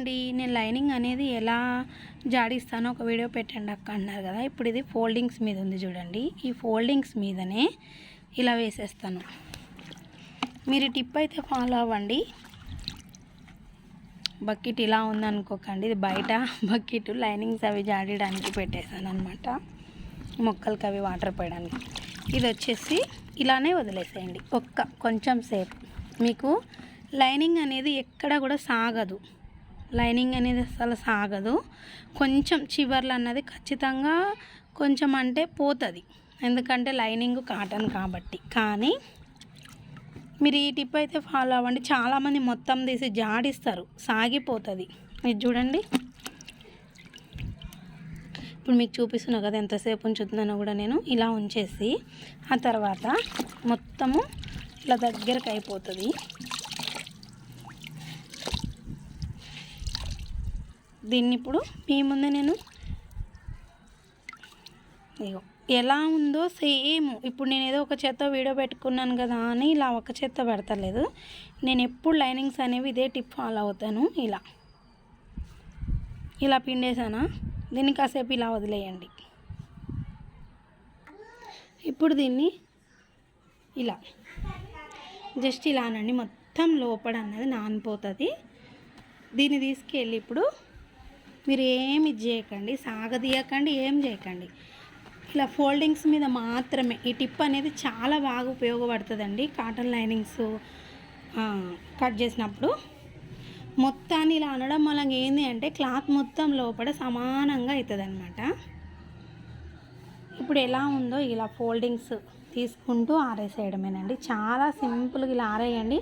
అండి నేను లైనింగ్ అనేది ఎలా జాడిస్తానో ఒక వీడియో పెట్టండి అక్క అన్నారు కదా. ఇప్పుడు ఇది ఫోల్డింగ్స్ మీద ఉంది చూడండి. ఈ ఫోల్డింగ్స్ మీదనే ఇలా వేసేస్తాను. మీరు టిప్ అయితే ఫాలో అవ్వండి. బకెట్ ఇలా ఉందనుకోకండి ఇది బయట బకెట్ లైనింగ్స్ అవి జాడడానికి పెట్టేశాను అనమాట మొక్కలకి అవి వాటర్ పోయడానికి. ఇది వచ్చేసి ఇలానే వదిలేసేయండి. ఒక్క కొంచెం సేపు. మీకు లైనింగ్ అనేది ఎక్కడ కూడా సాగదు. లైనింగ్ అనేది అసలు సాగదు. కొంచెం చివర్లు అన్నది ఖచ్చితంగా కొంచెం అంటే పోతుంది. ఎందుకంటే లైనింగ్ కాటన్ కాబట్టి. కానీ మీరు ఈ టిప్ అయితే ఫాలో అవ్వండి. చాలామంది మొత్తం తీసి జాడిస్తారు. సాగిపోతుంది. ఇది చూడండి. ఇప్పుడు మీకు చూపిస్తున్నా కదా ఎంతసేపు ఉంచుతున్నానో కూడా నేను. ఇలా ఉంచేసి ఆ తర్వాత మొత్తము ఇలా దగ్గరకు అయిపోతుంది. దీన్ని ఇప్పుడు మీ ముందే నేను ఇగో ఎలా ఉందో సేమ్. ఇప్పుడు నేను ఏదో ఒక చేత్తో వీడియో పెట్టుకున్నాను కదా అని ఇలా ఒక చేత్త పెడతలేదు. నేను ఎప్పుడు లైనింగ్స్ అనేవి ఇదే టిప్ ఫాలో అవుతాను. ఇలా. ఇలా పిండేసానా దీన్ని కాసేపు ఇలా వదిలేయండి. ఇప్పుడు దీన్ని ఇలా. జస్ట్ ఇలా అనండి మొత్తం లోపడ అన్నది నానిపోతుంది. దీన్ని తీసుకెళ్ళి ఇప్పుడు మీరు ఏమి ఇది చేయకండి సాగదీయకండి ఏం చేయకండి. ఇలా ఫోల్డింగ్స్ మీద మాత్రమే. ఈ టిప్ అనేది చాలా బాగా ఉపయోగపడుతుందండి కాటన్ లైనింగ్స్ కట్ చేసినప్పుడు. మొత్తాన్ని ఇలా అనడం వల్ల ఏంది అంటే క్లాత్ మొత్తం లోపల సమానంగా అవుతుంది అనమాట ఇప్పుడు ఎలా ఉందో ఇలా ఫోల్డింగ్స్ తీసుకుంటూ ఆరేసేయడమేనండి. చాలా సింపుల్గా ఇలా ఆరేయండి.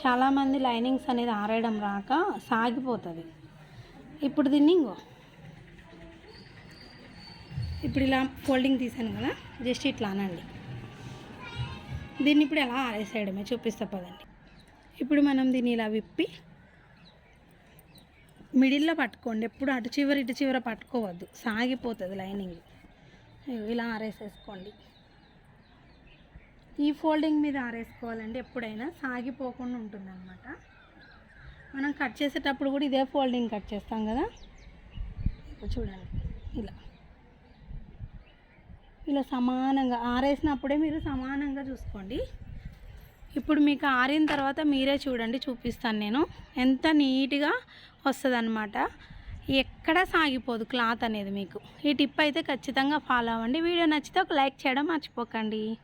చాలామంది లైనింగ్స్ అనేది ఆరేయడం రాక సాగిపోతుంది. ఇప్పుడు దీన్ని ఇంకో. ఇప్పుడు ఇలా ఫోల్డింగ్ తీసాను కదా జస్ట్ ఇట్లా అనండి. దీన్ని ఇప్పుడు ఎలా ఆరేసేయడమే చూపిస్తా పదండి. ఇప్పుడు మనం దీన్ని ఇలా విప్పి మిడిల్లో పట్టుకోండి. ఎప్పుడు అటు చివరి ఇటు చివర పట్టుకోవద్దు. సాగిపోతుంది లైనింగ్ ఇలా ఆరేసేసుకోండి. ఈ ఫోల్డింగ్ మీద ఆరేసుకోవాలండి ఎప్పుడైనా సాగిపోకుండా ఉంటుంది అనమాట మనం కట్ చేసేటప్పుడు కూడా ఇదే ఫోల్డింగ్ కట్ చేస్తాం కదా? ఇప్పుడు చూడండి. ఇలా. ఇలా సమానంగా ఆరేసినప్పుడే మీరు సమానంగా చూసుకోండి. ఇప్పుడు మీకు ఆరిన తర్వాత మీరే చూడండి చూపిస్తాను నేను. ఎంత నీట్గా వస్తుంది ఎక్కడా సాగిపోదు క్లాత్ అనేది మీకు. ఈ టిప్ అయితే ఖచ్చితంగా ఫాలో అవ్వండి. వీడియో నచ్చితే ఒక లైక్ చేయడం మర్చిపోకండి.